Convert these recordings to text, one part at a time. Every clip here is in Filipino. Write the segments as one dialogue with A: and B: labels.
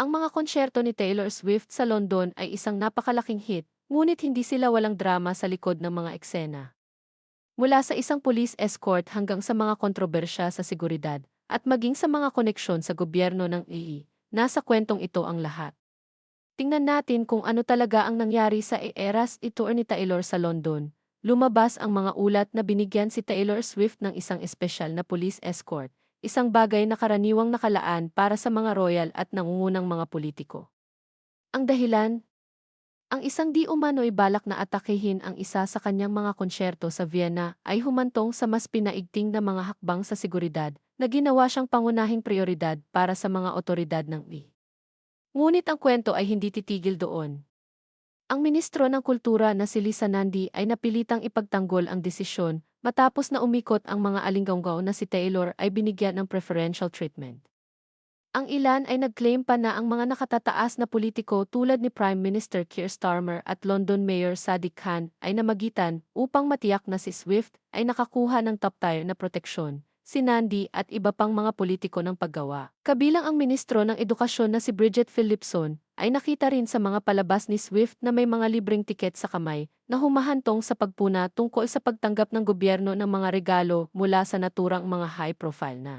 A: Ang mga konsyerto ni Taylor Swift sa London ay isang napakalaking hit, ngunit hindi sila walang drama sa likod ng mga eksena. Mula sa isang police escort hanggang sa mga kontrobersya sa seguridad, at maging sa mga koneksyon sa gobyerno ng EE, nasa kwentong ito ang lahat. Tingnan natin kung ano talaga ang nangyari sa Eras Tour ni Taylor sa London. Lumabas ang mga ulat na binigyan si Taylor Swift ng isang espesyal na police escort, isang bagay na karaniwang nakalaan para sa mga royal at nangungunang mga politiko. Ang dahilan? Ang isang di umano'y balak na atakehin ang isa sa kanyang mga konsyerto sa Vienna ay humantong sa mas pinaigting na mga hakbang sa seguridad na ginawa siyang pangunahing prioridad para sa mga otoridad ng I. Ngunit ang kwento ay hindi titigil doon. Ang ministro ng kultura na si Lisa Nandi ay napilitang ipagtanggol ang desisyon matapos na umikot ang mga alinggaw na si Taylor ay binigyan ng preferential treatment. Ang ilan ay nag-claim pa na ang mga nakatataas na politiko tulad ni Prime Minister Keir Starmer at London Mayor Sadiq Khan ay namagitan upang matiyak na si Swift ay nakakuha ng top-tier na proteksyon, si Nandi at iba pang mga politiko ng paggawa. Kabilang ang ministro ng edukasyon na si Bridget Phillipson ay nakita rin sa mga palabas ni Swift na may mga libreng tiket sa kamay na humahantong sa pagpuna tungkol sa pagtanggap ng gobyerno ng mga regalo mula sa naturang mga high-profile na.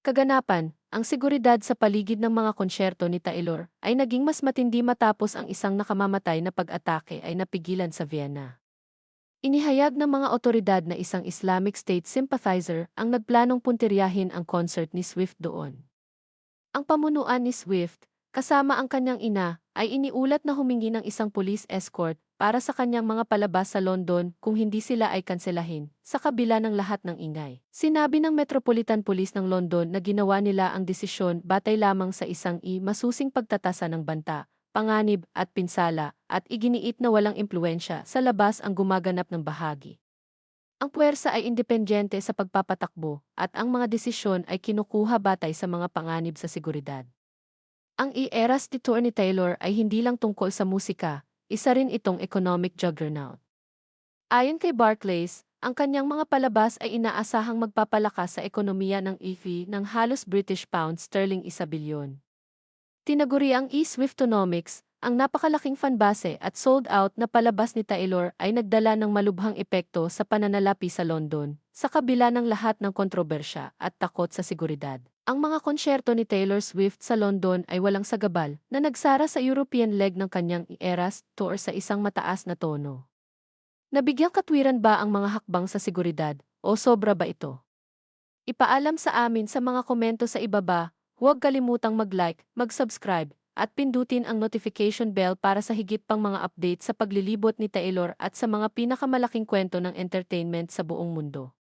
A: Kaganapan, ang seguridad sa paligid ng mga konsyerto ni Taylor ay naging mas matindi matapos ang isang nakamamatay na pag-atake ay napigilan sa Vienna. Inihayag ng mga otoridad na isang Islamic State sympathizer ang nagplanong puntiryahin ang concert ni Swift doon. Ang pamunuan ni Swift, kasama ang kanyang ina, ay iniulat na humingi ng isang police escort para sa kanyang mga palabas sa London kung hindi sila ay kanselahin, sa kabila ng lahat ng ingay. Sinabi ng Metropolitan Police ng London na ginawa nila ang desisyon batay lamang sa isang i masusing pagtatasa ng banta, panganib at pinsala, at iginiit na walang impluensya sa labas ang gumaganap ng bahagi. Ang puwersa ay independyente sa pagpapatakbo at ang mga desisyon ay kinukuha batay sa mga panganib sa seguridad. Ang i-eras ni Tour ni Taylor ay hindi lang tungkol sa musika, isa rin itong economic juggernaut. Ayon kay Barclays, ang kanyang mga palabas ay inaasahang magpapalakas sa ekonomiya ng EV ng halos British pound sterling isa bilyon. Tinaguri ang e-Swiftonomics, ang napakalaking fanbase at sold out na palabas ni Taylor ay nagdala ng malubhang epekto sa pananalapi sa London, sa kabila ng lahat ng kontrobersya at takot sa seguridad. Ang mga konsyerto ni Taylor Swift sa London ay walang sagabal na nagsara sa European leg ng kanyang Eras Tour sa isang mataas na tono. Nabigyang katwiran ba ang mga hakbang sa seguridad o sobra ba ito? Ipaalam sa amin sa mga komento sa ibaba, huwag kalimutang mag-like, mag-subscribe, at pindutin ang notification bell para sa higit pang mga update sa paglilibot ni Taylor at sa mga pinakamalaking kwento ng entertainment sa buong mundo.